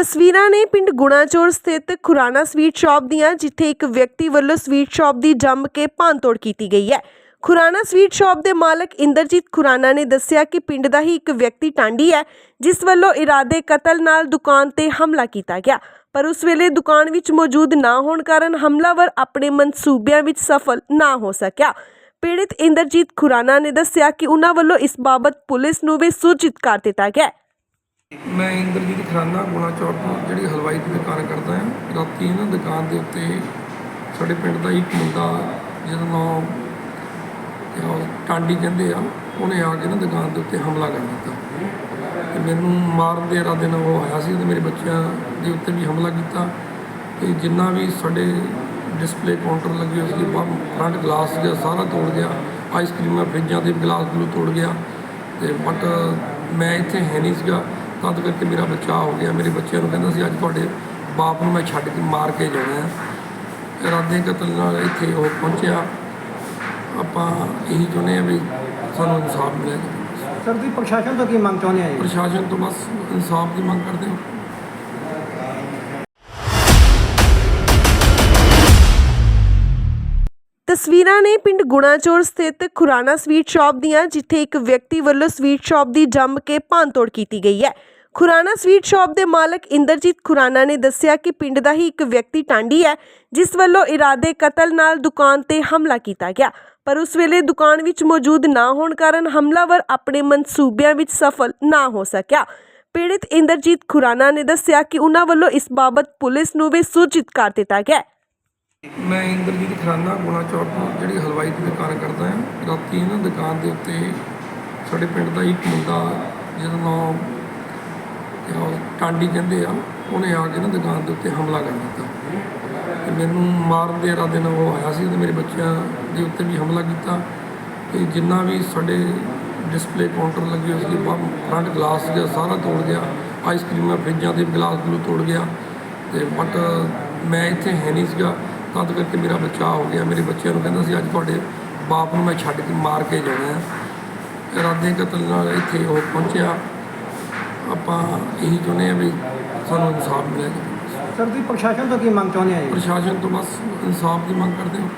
ਤਸਵੀਰਾਂ ਨੇ ਪਿੰਡ ਗੁਣਾਚੋਰ ਸਥਿਤ ਖੁਰਾਨਾ ਸਵੀਟ ਸ਼ਾਪ ਦੀਆਂ, ਜਿੱਥੇ ਇੱਕ ਵਿਅਕਤੀ ਵੱਲੋਂ ਸਵੀਟ ਸ਼ਾਪ ਦੀ ਜੰਮ ਕੇ ਭੰਨਤੋੜ ਕੀਤੀ ਗਈ ਹੈ। ਖੁਰਾਨਾ ਸਵੀਟ ਸ਼ਾਪ ਦੇ ਮਾਲਕ ਇੰਦਰਜੀਤ ਖੁਰਾਨਾ ਨੇ ਦੱਸਿਆ ਕਿ ਪਿੰਡ ਦਾ ਹੀ ਇੱਕ ਵਿਅਕਤੀ ਟਾਂਡੀ ਹੈ, ਜਿਸ ਵੱਲੋਂ ਇਰਾਦੇ ਕਤਲ ਨਾਲ ਦੁਕਾਨ ਤੇ ਹਮਲਾ ਕੀਤਾ ਗਿਆ। ਪਰ ਉਸ ਵੇਲੇ ਦੁਕਾਨ ਵਿੱਚ ਮੌਜੂਦ ਨਾ ਹੋਣ ਕਾਰਨ ਹਮਲਾਵਰ ਆਪਣੇ ਮਨਸੂਬਿਆਂ ਵਿੱਚ ਸਫਲ ਨਾ ਹੋ ਸਕਿਆ। ਪੀੜਿਤ ਇੰਦਰਜੀਤ ਖੁਰਾਨਾ ਨੇ ਦੱਸਿਆ ਕਿ ਉਹਨਾਂ ਵੱਲੋਂ ਇਸ ਬਾਬਤ ਪੁਲਿਸ ਨੂੰ ਵੀ ਸੂਚਿਤ ਕਰ ਦਿੱਤਾ ਗਿਆ ਮੈਂ ਇੰਦਰਜੀਤ ਖਰਾਨਾ, ਗੁਣਾ ਚੌਕ ਤੋਂ ਜਿਹੜੀ ਹਲਵਾਈ ਦੀ ਦੁਕਾਨ ਕਰਦਾ ਹਾਂ। ਰਾਤੀ ਇਹਨਾਂ ਦੁਕਾਨ ਦੇ ਉੱਤੇ ਸਾਡੇ ਪਿੰਡ ਦਾ ਇੱਕ ਮੁੰਡਾ, ਜਿਹਦਾ ਨਾਮ ਕਿਆ ਟਾਂਡੀ ਕਹਿੰਦੇ ਆ, ਉਹਨੇ ਆ ਕੇ ਨਾ ਦੁਕਾਨ ਦੇ ਉੱਤੇ ਹਮਲਾ ਕਰ ਦਿੱਤਾ। ਤੇ ਮੈਨੂੰ ਮਾਰਨ ਦੇ ਇਰਾਦੇ ਨਾਲ ਉਹ ਆਇਆ ਸੀ ਤੇ ਮੇਰੇ ਬੱਚਿਆਂ ਦੇ ਉੱਤੇ ਵੀ ਹਮਲਾ ਕੀਤਾ। ਤੇ ਜਿੰਨਾ ਵੀ ਸਾਡੇ ਡਿਸਪਲੇ ਕਾਊਂਟਰ ਲੱਗੇ ਹੋਏ ਸੀ ਫਰੰਟ ਗਲਾਸ ਸੀਗਾ ਸਾਰਾ ਤੋੜ ਗਿਆ। ਆਈਸਕ੍ਰੀਮਾਂ ਫਰਿੱਜਾਂ ਦੇ ਗਲਾਸ ਨੂੰ ਤੋੜ ਗਿਆ। ਤੇ ਬਟ ਮੈਂ ਇੱਥੇ ਹੈ ਨਹੀਂ ਸੀਗਾ। ਤਦ ਕਰਕੇ ਮੇਰਾ ਬਚਾਅ ਹੋ ਗਿਆ ਮੇਰੇ ਬੱਚਿਆਂ ਨੂੰ ਕਹਿੰਦਾ ਸੀ ਅੱਜ ਤੁਹਾਡੇ ਬਾਪ ਨੂੰ ਮੈਂ ਛੱਡ ਕੇ ਮਾਰ ਕੇ ਜਾਣਾ ਹੈ। ਇਰਾਦੇ ਕਤਲ ਨਾਲ ਇੱਥੇ ਉਹ ਪਹੁੰਚਿਆ। ਆਪਾਂ ਇਹੀ ਚਾਹੁੰਦੇ ਆ ਵੀ ਸਾਨੂੰ ਇਨਸਾਫ ਮਿਲੇ। ਸਰ ਤੁਸੀਂ ਪ੍ਰਸ਼ਾਸਨ ਤੋਂ ਕੀ ਮੰਗ ਚਾਹੁੰਦੇ ਆ ਪ੍ਰਸ਼ਾਸਨ ਤੋਂ ਬਸ ਇਨਸਾਫ ਦੀ ਮੰਗ ਕਰਦੇ ਹਾਂ। ਤਸਵੀਰਾਂ ਨੇ ਪਿੰਡ ਗੁਣਾਚੋਰ ਸਥਿਤ ਖੁਰਾਨਾ ਸਵੀਟ ਸ਼ਾਪ ਦੀਆਂ ਜਿੱਥੇ ਇੱਕ ਵਿਅਕਤੀ ਵੱਲੋਂ ਸਵੀਟ ਸ਼ਾਪ ਦੀ ਜੰਮ ਕੇ ਭੰਨਤੋੜ ਕੀਤੀ ਗਈ ਹੈ। ਖੁਰਾਨਾ ਸਵੀਟ ਸ਼ਾਪ ਦੇ ਮਾਲਕ ਇੰਦਰਜੀਤ ਖੁਰਾਨਾ ਨੇ ਦੱਸਿਆ ਕਿ ਪਿੰਡ ਦਾ ਹੀ ਇੱਕ ਵਿਅਕਤੀ ਟਾਂਡੀ ਹੈ, ਜਿਸ ਵੱਲੋਂ ਇਰਾਦੇ ਕਤਲ ਨਾਲ ਦੁਕਾਨ ਤੇ ਹਮਲਾ ਕੀਤਾ ਗਿਆ। ਪਰ ਉਸ ਵੇਲੇ ਦੁਕਾਨ ਵਿੱਚ ਮੌਜੂਦ ਨਾ ਹੋਣ ਕਾਰਨ ਹਮਲਾਵਰ ਆਪਣੇ ਮਨਸੂਬਿਆਂ ਵਿੱਚ ਸਫਲ ਨਾ ਹੋ ਸਕਿਆ। ਪੀੜਿਤ ਇੰਦਰਜੀਤ ਖੁਰਾਨਾ ਨੇ ਦੱਸਿਆ ਕਿ ਉਹਨਾਂ ਵੱਲੋਂ ਇਸ ਬਾਬਤ ਪੁਲਿਸ ਨੂੰ ਵੀ ਸੂਚਿਤ ਕਰ ਦਿੱਤਾ ਗਿਆ ਮੈਂ ਇੰਦਰਜੀਤ ਖਰਾਨਾ ਗੁਣਾ ਚੌਕ ਤੋਂ ਜਿਹੜੀ ਹਲਵਾਈ ਦੀ ਦੁਕਾਨ ਕਰਦਾ ਹਾਂ। ਰਾਤੀ ਨਾ ਦੁਕਾਨ ਦੇ ਉੱਤੇ ਸਾਡੇ ਪਿੰਡ ਦਾ ਇੱਕ ਮੁੰਡਾ, ਜਿਹਦਾ ਨਾਮ ਕਿਆ ਟਾਂਡੀ ਕਹਿੰਦੇ ਆ, ਉਹਨੇ ਆ ਕੇ ਨਾ ਦੁਕਾਨ ਦੇ ਉੱਤੇ ਹਮਲਾ ਕਰ ਦਿੱਤਾ। ਤੇ ਮੈਨੂੰ ਮਾਰਨ ਦੇ ਇਰਾਦੇ ਨਾਲ ਉਹ ਆਇਆ ਸੀ ਤੇ ਮੇਰੇ ਬੱਚਿਆਂ ਦੇ ਉੱਤੇ ਵੀ ਹਮਲਾ ਕੀਤਾ। ਤੇ ਜਿੰਨਾ ਵੀ ਸਾਡੇ ਡਿਸਪਲੇ ਕਾਊਂਟਰ ਲੱਗੇ ਹੋਏ ਸੀ ਫਰੰਟ ਗਲਾਸ ਸੀਗਾ, ਸਾਰਾ ਤੋੜ ਗਿਆ। ਆਈਸਕ੍ਰੀਮਾਂ ਫਰਿੱਜਾਂ ਦੇ ਗਲਾਸ ਨੂੰ ਤੋੜ ਗਿਆ। ਤੇ ਬਟ ਮੈਂ ਇੱਥੇ ਹੈ ਨਹੀਂ ਸੀਗਾ ਤਦ ਕਰਕੇ ਮੇਰਾ ਬਚਾਅ ਹੋ ਗਿਆ। ਮੇਰੇ ਬੱਚਿਆਂ ਨੂੰ ਕਹਿੰਦਾ ਸੀ, ਅੱਜ ਤੁਹਾਡੇ ਬਾਪ ਨੂੰ ਮੈਂ ਛੱਡ ਕੇ ਮਾਰ ਕੇ ਜਾਣਾ ਹੈ। ਇਰਾਦੇ ਕਤਲ ਨਾਲ ਇੱਥੇ ਉਹ ਪਹੁੰਚਿਆ। ਆਪਾਂ ਇਹੀ ਚਾਹੁੰਦੇ ਆ ਵੀ ਸਾਨੂੰ ਇਨਸਾਫ ਮਿਲੇ। ਸਰ ਤੁਸੀਂ ਪ੍ਰਸ਼ਾਸਨ ਤੋਂ ਕੀ ਮੰਗ ਚਾਹੁੰਦੇ ਆ ਜੀ? ਪ੍ਰਸ਼ਾਸਨ ਤੋਂ ਬਸ ਇਨਸਾਫ ਦੀ ਮੰਗ ਕਰਦੇ ਹਾਂ।